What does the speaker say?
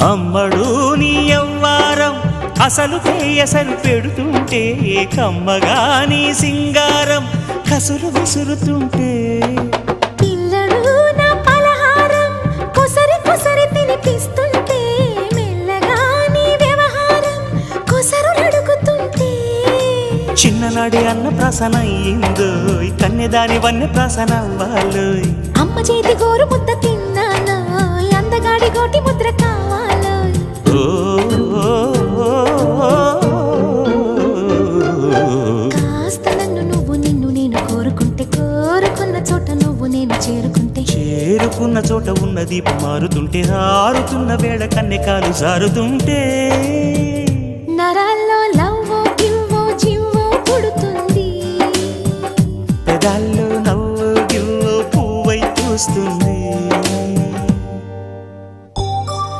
అమ్మడు నీ ఎవ్వారం అసలు కేయసలు పెడుతుంటే కమ్మగా నీ సింగారం. కసురు విసురుతుంటే చిన్ననాడి అన్న ప్రసన అయ్యిందో కన్నెదాని వన్నె ప్రసన అవ్వాలోయ్. అమ్మ చేతి గోరు ముద్ద తిన్నాను అందగాడి గోటి ముద్ర కావాలో. కాస్త నన్ను నువ్వు నిన్ను నేను కోరుకుంటే కోరుకున్న చోట నువ్వు నేను చేరుకుంటే. చేరుకున్న చోట ఉన్న దీపం మారుతుంటే ఆరుతున్న వేళ కన్నెకాలు జారుతుంటే. నరాల్లో లవ్వో గివ్వో జివ్వో పుడుతుంది. పెదాల్లో నవ్వు గివ్వు పువ్వై పూస్తుంది.